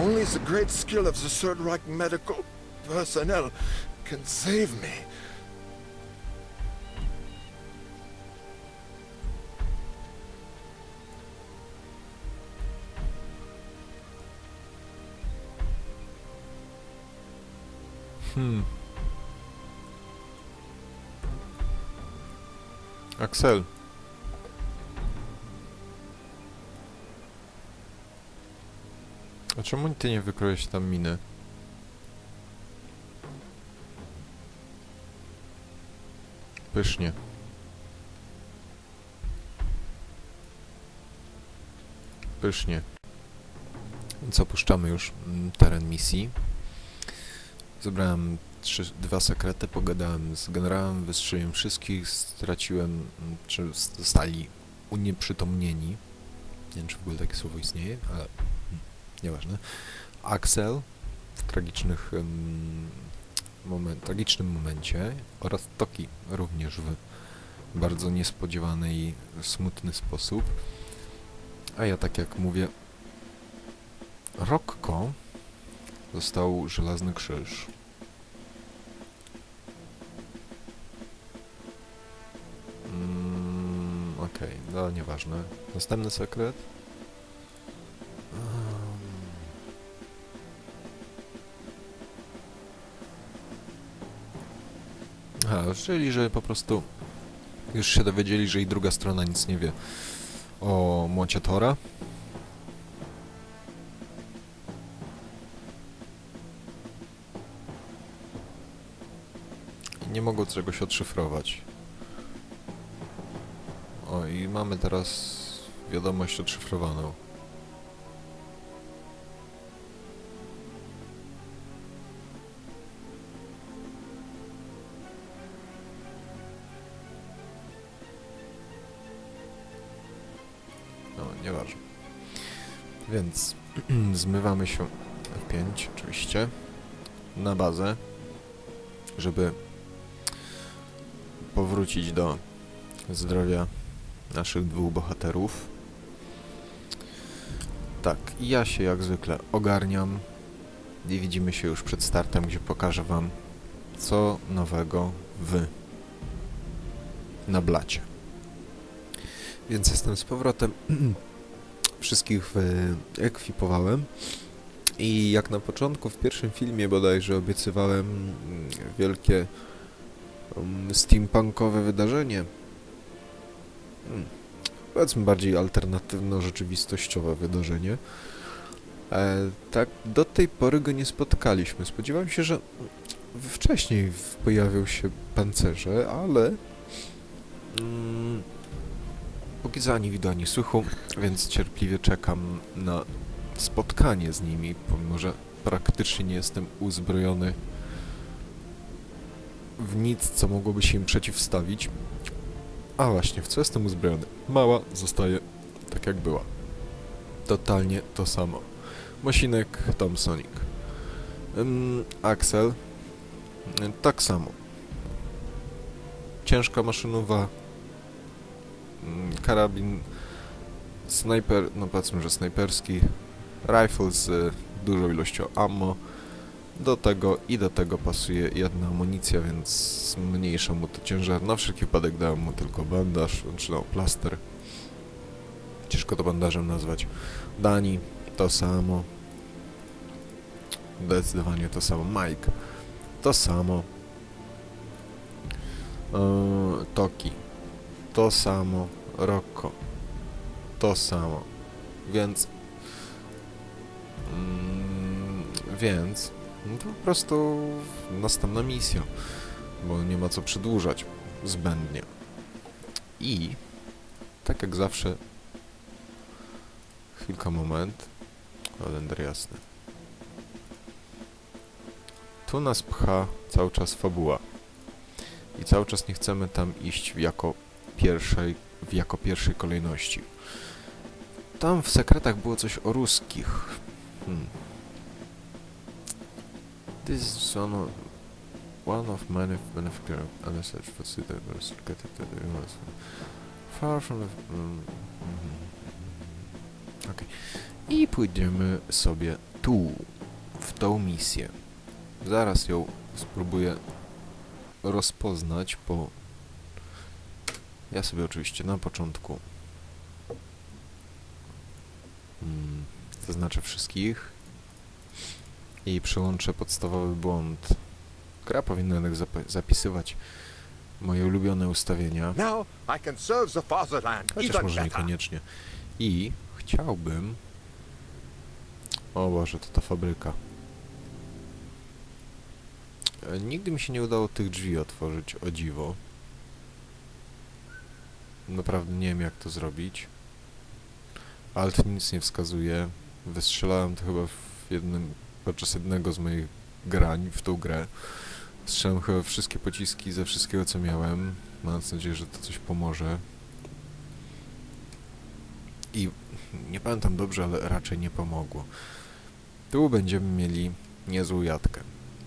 Only the great skill of the Third Reich medical personnel can save me. Hmm. Axel. A czemu ty nie wykroiłeś tam miny? Pysznie. Pysznie. Więc opuszczamy już mm, teren misji. Zebrałem trzy, dwa sekrety, pogadałem z generałem, wystrzeliłem wszystkich, straciłem, mm, czy zostali unieprzytomnieni. Nie wiem, czy w ogóle takie słowo istnieje, ale hmm, nieważne. Axel w tragicznych moment, tragicznym momencie oraz Toki również w bardzo niespodziewany i smutny sposób. A ja tak jak mówię, Rokko dostał żelazny krzyż. Mm, Okej, no nieważne. Następny sekret. Aha, czyli że po prostu już się dowiedzieli, że i druga strona nic nie wie o młocie Tora. Nie mogą czegoś odszyfrować. O, i mamy teraz wiadomość odszyfrowaną. Więc zmywamy się F5 oczywiście na bazę, żeby powrócić do zdrowia naszych dwóch bohaterów. Tak, ja się jak zwykle ogarniam i widzimy się już przed startem, gdzie pokażę wam co nowego w na Więc jestem z powrotem. Wszystkich wyekwipowałem. I jak na początku w pierwszym filmie bodajże obiecywałem mm, wielkie um, steampunkowe wydarzenie. Hmm. Powiedzmy bardziej alternatywno-rzeczywistościowe wydarzenie. E, tak, do tej pory go nie spotkaliśmy. Spodziewałem się, że wcześniej pojawią się pancerze, ale mm, póki co ani widu, ani słuchu, więc cierpliwie czekam na spotkanie z nimi, pomimo że praktycznie nie jestem uzbrojony w nic, co mogłoby się im przeciwstawić. A właśnie, w co jestem uzbrojony? Mała zostaje tak jak była. Totalnie to samo. Mosinek, Thompsonik. Axel. Tak samo. Ciężka maszynowa. Ym, Karabin. Snajper, no powiedzmy, że snajperski. Rifle z dużą ilością ammo. Do tego i do tego pasuje jedna amunicja, więc zmniejsza mu to ciężar. Na wszelki wypadek dałem mu tylko bandaż, czy no plaster. Ciężko to bandażem nazwać. Dani, to samo. Zdecydowanie to samo. Mike, to samo. Eee, Toki, to samo. Rocco, to samo. Więc... Mm, więc... No to po prostu następna misja, bo nie ma co przedłużać zbędnie. I tak jak zawsze chwilka, moment. Kalendar jasny. Tu nas pcha cały czas fabuła. I cały czas nie chcemy tam iść jako pierwszej, jako pierwszej kolejności. Tam w sekretach było coś o ruskich. Hmm. This is one of, one of many and such facilities. Far from the... Mm, mhm. Okej. I pójdziemy sobie tu, w tą misję. Zaraz ją spróbuję rozpoznać, bo ja sobie oczywiście na początku mm, zaznaczę wszystkich i przełączę podstawowy błąd. Gra powinna jednak zap- zapisywać moje ulubione ustawienia. Chociaż może niekoniecznie. I chciałbym... O Boże, to ta fabryka. E, Nigdy mi się nie udało tych drzwi otworzyć, o dziwo. Naprawdę nie wiem jak to zrobić. Alt nic nie wskazuje. Wystrzelałem to chyba w jednym, podczas jednego z moich grań w tą grę. Strzelam chyba wszystkie pociski ze wszystkiego co miałem. Mam nadzieję, że to coś pomoże. I nie pamiętam dobrze, ale raczej nie pomogło. Tu będziemy mieli niezłą jatkę.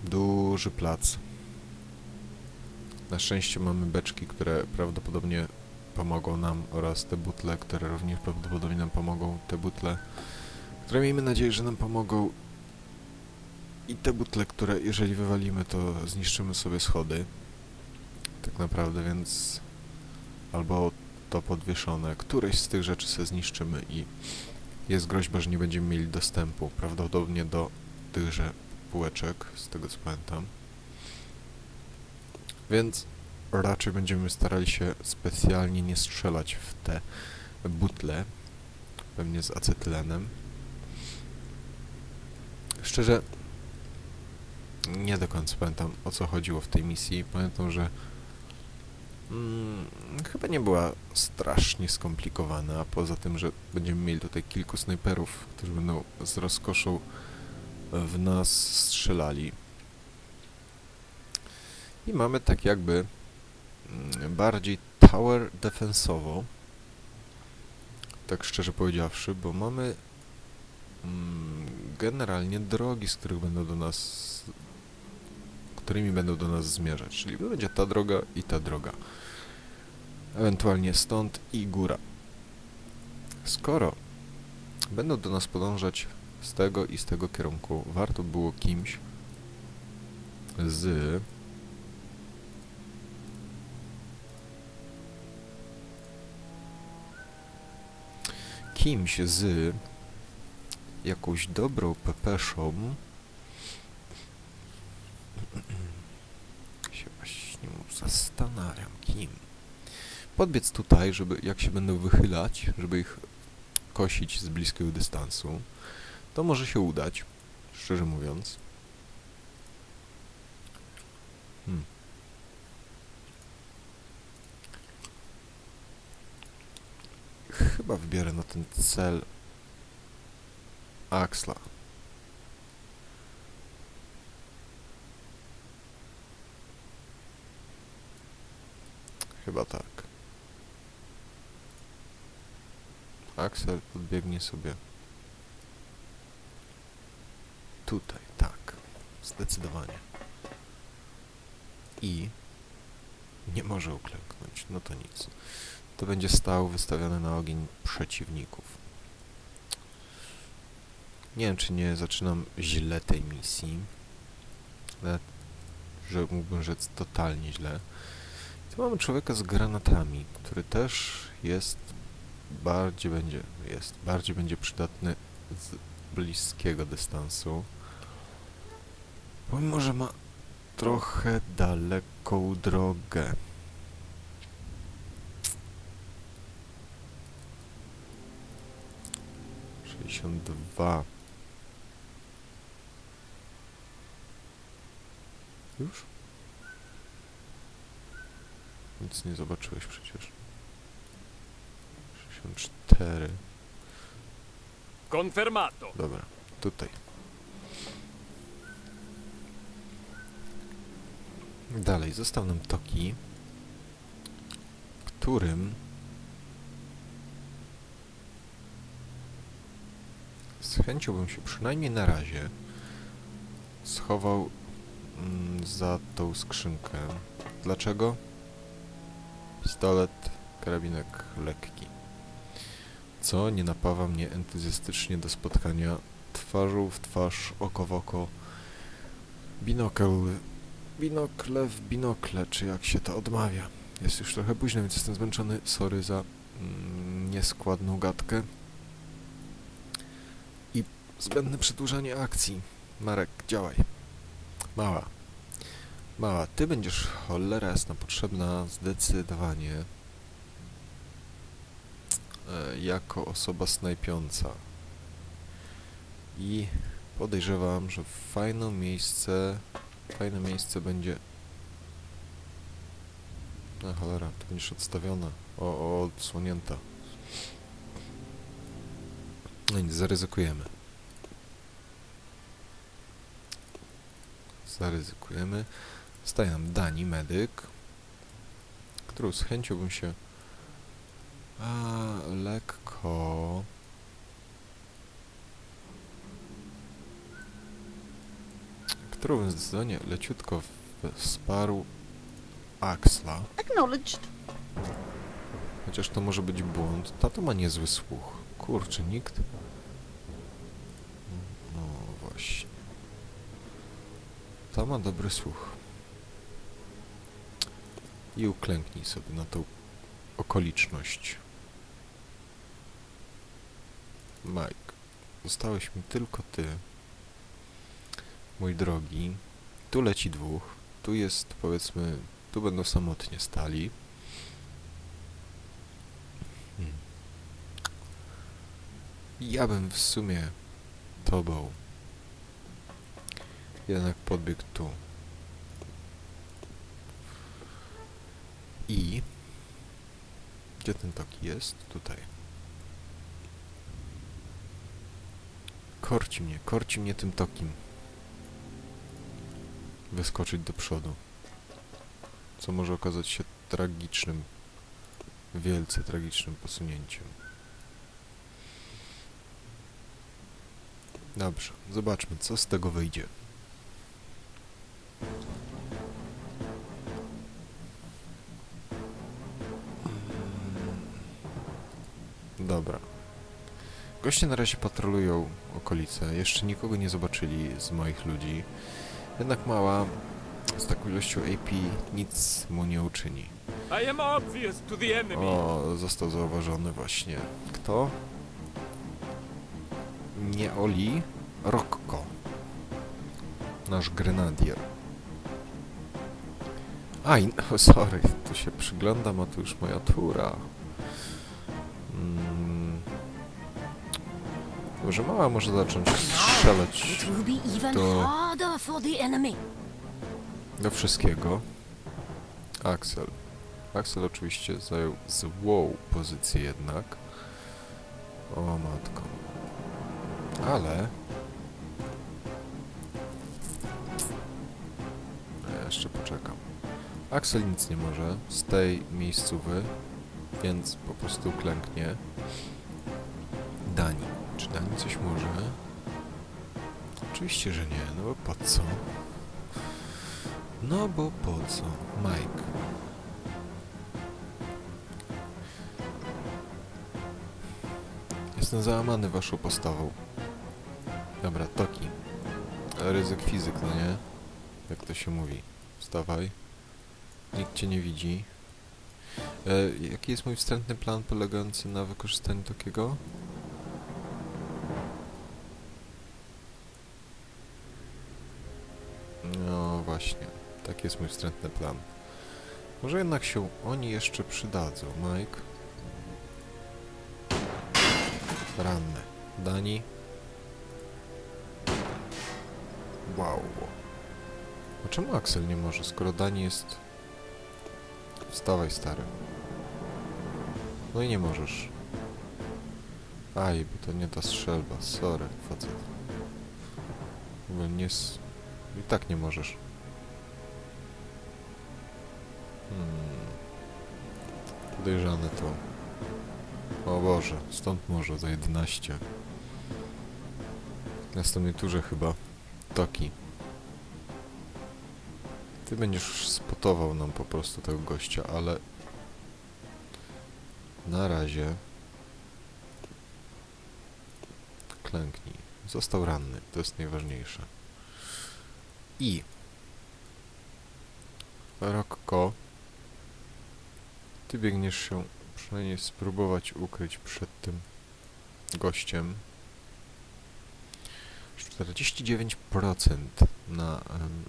Duży plac. Na szczęście mamy beczki, które prawdopodobnie pomogą nam oraz te butle, które również prawdopodobnie nam pomogą. Te butle, które miejmy nadzieję, że nam pomogą. I te butle, które jeżeli wywalimy, to zniszczymy sobie schody. Tak naprawdę, więc albo to podwieszone. Któreś z tych rzeczy sobie zniszczymy i jest groźba, że nie będziemy mieli dostępu prawdopodobnie do tychże półeczek, z tego co pamiętam. Więc raczej będziemy starali się specjalnie nie strzelać w te butle, pewnie z acetylenem. Szczerze, nie do końca pamiętam o co chodziło w tej misji. Pamiętam, że Mm, chyba nie była strasznie skomplikowana, poza tym, że będziemy mieli tutaj kilku snajperów, którzy będą z rozkoszą w nas strzelali. I mamy tak jakby bardziej tower defensowo, tak szczerze powiedziawszy, bo mamy mm, generalnie drogi, z których będą do nas którymi będą do nas zmierzać, czyli będzie ta droga i ta droga. Ewentualnie stąd i góra. Skoro będą do nas podążać z tego i z tego kierunku, warto było kimś z kimś z jakąś dobrą pepeszą się właśnie zastanawiam, kim. Podbiec tutaj, żeby jak się będą wychylać, żeby ich kosić z bliskiego dystansu. To może się udać, szczerze mówiąc. Hmm. Chyba wybiorę na ten cel Axla. Chyba tak. Axel podbiegnie sobie tutaj, tak. Zdecydowanie. I nie może uklęknąć. No to nic. To będzie stał wystawiony na ogień przeciwników. Nie wiem, czy nie zaczynam źle tej misji. Ale, że mógłbym rzec totalnie źle. Tu mamy człowieka z granatami, który też jest bardziej będzie jest bardziej będzie przydatny z bliskiego dystansu. Pomimo, że ma trochę daleką drogę. Sześćdziesiąt dwa. Już? Nic nie zobaczyłeś przecież. 64. Confermato. Dobra, tutaj. Dalej, został nam Toki, którym z chęcią bym się przynajmniej na razie schował mm, za tą skrzynkę. Dlaczego? Pistolet, karabinek lekki. co nie napawa mnie entuzjastycznie do spotkania twarzą w twarz, oko w oko, binokl, binokle w binokle, czy jak się to odmawia. Jest już trochę późno, więc jestem zmęczony. Sorry za mm, nieskładną gadkę. Zbędne przedłużanie akcji. Marek, działaj. Mała. Mała, ty będziesz cholera jasna potrzebna zdecydowanie e, jako osoba snajpiąca. I podejrzewam, że fajne miejsce, fajne miejsce będzie... No cholera, tu będziesz odstawiona, o, o, odsłonięta. No nic, zaryzykujemy. Zaryzykujemy. Staje nam Dani, medyk, którą z chęcią bym się a, lekko którą bym zdecydowanie leciutko wsparł Axla. Acknowledged. Chociaż to może być błąd. Tato ma niezły słuch. Kurczę, nikt... No właśnie. Ta ma dobry słuch. I uklęknij sobie na tą okoliczność. Mike, zostałeś mi tylko ty. Mój drogi. Tu leci dwóch. Tu jest, powiedzmy, tu będą samotnie stali. Hmm. Ja bym w sumie tobą jednak podbiegł tu. I gdzie ten toki jest? Tutaj. Korci mnie, korci mnie tym tokim. Wyskoczyć do przodu. Co może okazać się tragicznym wielce tragicznym posunięciem. Dobrze, zobaczmy, co z tego wyjdzie. Dobra. Goście na razie patrolują okolice. Jeszcze nikogo nie zobaczyli z moich ludzi. Jednak mała z taką ilością AP nic mu nie uczyni. I am obvious to the enemy. O, został zauważony właśnie. Kto? Nie Oli, Rokko. Nasz grenadier. Aj, no, sorry, tu się przyglądam, a tu już moja tura. Mm. Może mała może zacząć strzelać enemy. do wszystkiego. Axel. Axel oczywiście zajął złą pozycję jednak. O matko. Ale... Ja jeszcze poczekam. Axel nic nie może z tej miejscowy, więc po prostu klęknie. Dani. Czy Dani coś może? Oczywiście, że nie. No bo po co? No bo po co? Mike. Jestem załamany waszą postawą. Dobra, Toki. Ryzyk fizyk, no nie? Jak to się mówi. Wstawaj. Nikt cię nie widzi. E, jaki jest mój wstępny plan polegający na wykorzystaniu takiego? No właśnie, taki jest mój wstrętny plan. Może jednak się oni jeszcze przydadzą, Mike? Ranny. Dani? Wow. A czemu Axel nie może, skoro Dani jest... Wstawaj, stary. No i nie możesz. Aj, bo to nie ta strzelba. Sorry, facet. W nie... S I tak nie możesz. Hmm. Podejrzane to. O Boże, stąd może za 11. W następnej turze chyba. Toki. Ty będziesz spotował nam po prostu tego gościa, ale... Na razie... klęknij. Został ranny, to jest najważniejsze. I... Rokko, ty biegniesz się przynajmniej spróbować ukryć przed tym gościem. 49% na sz-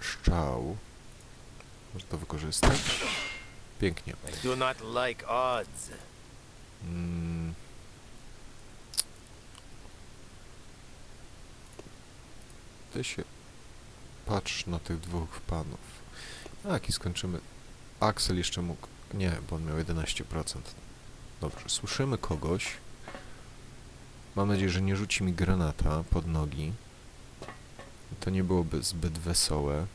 szczał. Można to wykorzystać. Pięknie. I do not like odds. Mm. Ty się patrz na tych dwóch panów. Tak, i skończymy. Axel jeszcze mógł. Nie, bo on miał 11%. Dobrze, słyszymy kogoś. Mam nadzieję, że nie rzuci mi granata pod nogi. To nie byłoby zbyt wesołe.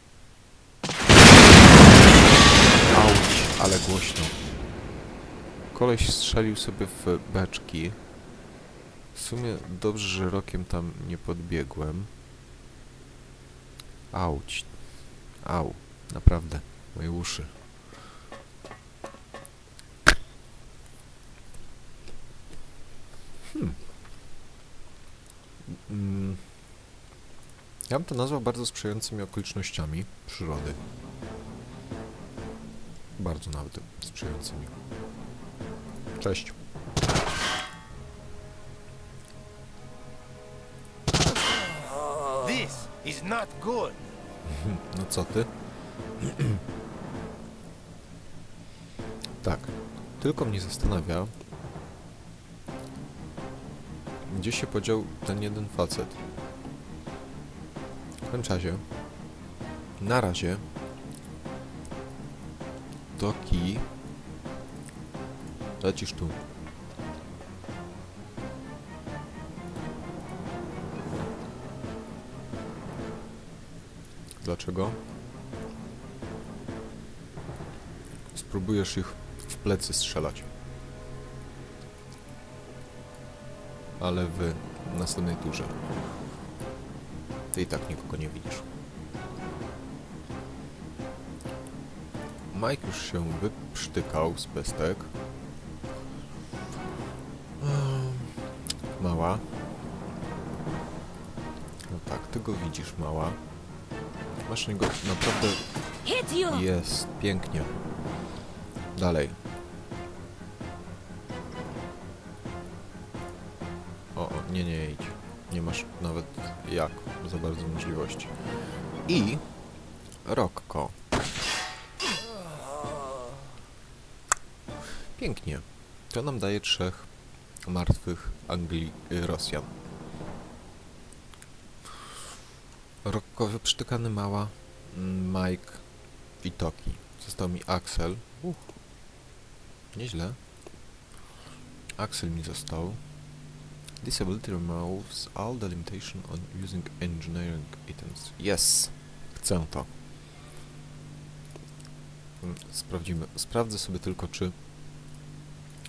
Auć, ale głośno. Koleś strzelił sobie w beczki. W sumie dobrze, że rokiem tam nie podbiegłem. Auć. Au. Naprawdę. Moje uszy. Hmm. Mm. Ja bym to nazwał bardzo sprzyjającymi okolicznościami przyrody. Bardzo nawet sprzyjającymi. Cześć. This is not good. No co ty? tak. Tylko mnie zastanawia, gdzie się podział ten jeden facet. Każdym razie, na razie, Doki, lecisz tu. Dlaczego? Spróbujesz ich w plecy strzelać. Ale w następnej turze. Ty i tak nikogo nie widzisz. Mike już się wyprztykał z pestek. Ehm, Mała. No tak, ty go widzisz, mała. Masz niego naprawdę jest, pięknie. Dalej. I Rokko. Pięknie. To nam daje trzech martwych Angli y, Rosjan. Rokko wyprztykany mała, mm, Mike i Toki. Został mi Axel. Uch. Nieźle. Axel mi został. Disability removes all the limitation on using engineering items. Yes! Chcę to. Mm, Sprawdzimy. Sprawdzę sobie tylko, czy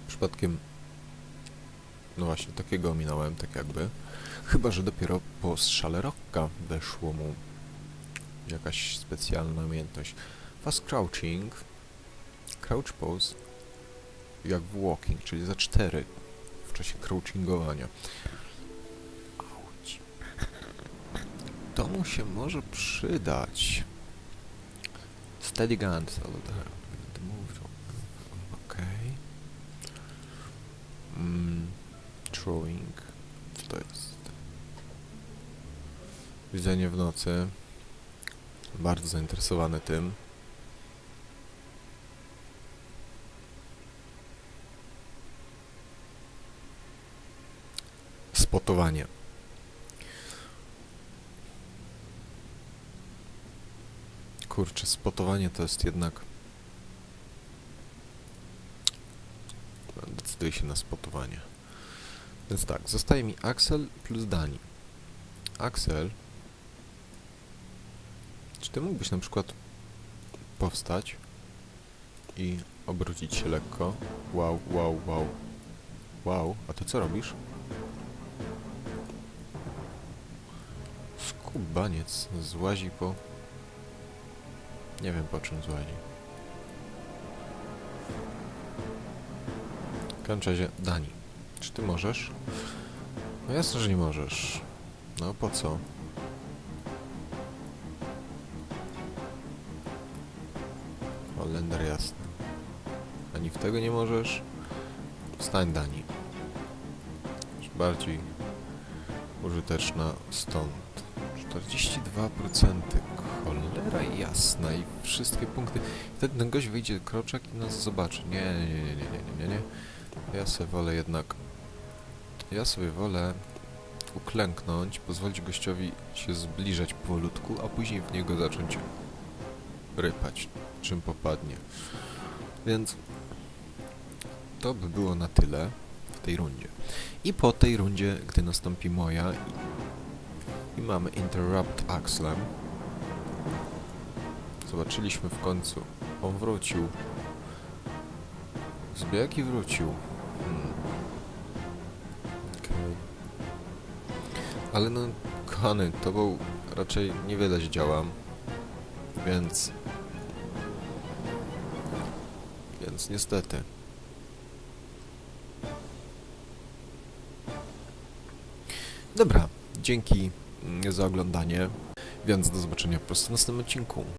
przypadkiem no właśnie, takiego ominąłem, tak jakby. Chyba, że dopiero po strzale Rocka weszło mu jakaś specjalna umiejętność. Fast crouching, crouch pose, jak walking, czyli za 4 w czasie crouchingowania. To mu się może przydać. Steady gun, the move. Okej. Mm, throwing. Co to jest? Widzenie w nocy. Bardzo zainteresowany tym. Spotowanie. Kurczę, spotowanie to jest jednak... Decyduję się na spotowanie. Więc tak, zostaje mi Axel plus Dani. Axel, czy ty mógłbyś na przykład powstać i obrócić się lekko? Wow, wow, wow. Wow, a ty co robisz? Skubaniec złazi po... Nie wiem po czym złazi. Razie, Dani, czy ty możesz No jasne, że nie możesz. No po co? Holender jasny. Ani w tego nie możesz? Wstań Dani. Bardziej użyteczna stąd. 42% cholera jasna i wszystkie punkty. Wtedy ten gość wyjdzie kroczek i nas zobaczy. Nie, nie, nie, nie, nie, nie, nie, nie. Ja sobie wolę jednak... Ja sobie wolę uklęknąć, pozwolić gościowi się zbliżać powolutku, a później w niego zacząć rypać, czym popadnie. Więc to by było na tyle w tej rundzie. I po tej rundzie, gdy nastąpi moja i, mamy Interrupt Axlem, zobaczyliśmy w końcu, on wrócił. Zbieg i wrócił. Hmm. Okej. Ale no, kochany, tobą raczej niewiele zdziałam, więc... Więc niestety. Dobra, dzięki za oglądanie, więc do zobaczenia po prostu w następnym odcinku.